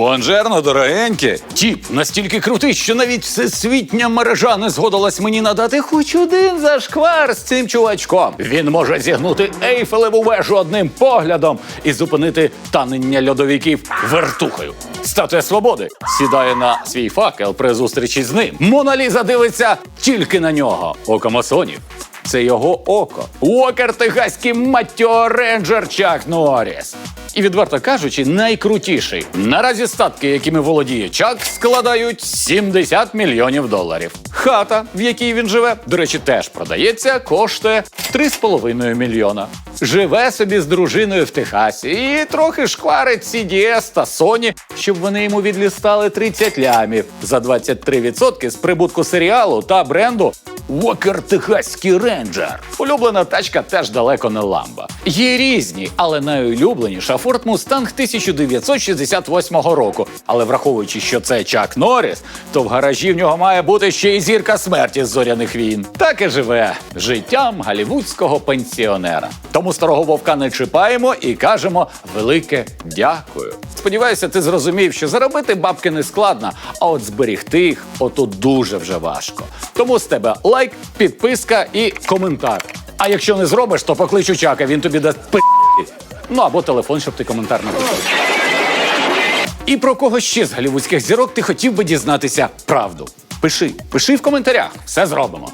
Бонжерно, дорогенькі. Тіп настільки крутий, що навіть всесвітня мережа не згодилась мені надати хоч один зашквар з цим чувачком. Він може зігнути ейфелеву вежу одним поглядом і зупинити танення льодовиків вертухою. Статуя свободи сідає на свій факел при зустрічі з ним. Моналіза дивиться тільки на нього. Око масонів. Це його око. Уокер Техаський Матіо Рейнджер Чак Норріс. І відверто кажучи, найкрутіший. Наразі статки, якими володіє Чак, складають 70 мільйонів доларів. Хата, в якій він живе, до речі, теж продається, коштує 3,5 мільйона. Живе собі з дружиною в Техасі і трохи шкварить CDS та Sony, щоб вони йому відлістали 30 лямів за 23% з прибутку серіалу та бренду Уокер Техаський Рейнджер. Улюблена тачка теж далеко не ламба. Є різні, але найулюбленіша Ford Mustang 1968 року. Але враховуючи, що це Чак Норріс, то в гаражі в нього має бути ще й зірка смерті з зоряних війн. Так і живе життям голівудського пенсіонера. Тому старого вовка не чіпаємо і кажемо велике дякую. Сподіваюся, ти зрозумів, що заробити бабки не складно, а от зберігти їх отут дуже вже важко. Тому з тебе лайк, підписка і коментар. А якщо не зробиш, то покличу чака, він тобі дасть пи. Ну або телефон, щоб ти коментар написав. І про кого ще з голівудських зірок ти хотів би дізнатися правду? Пиши, пиши в коментарях, все зробимо.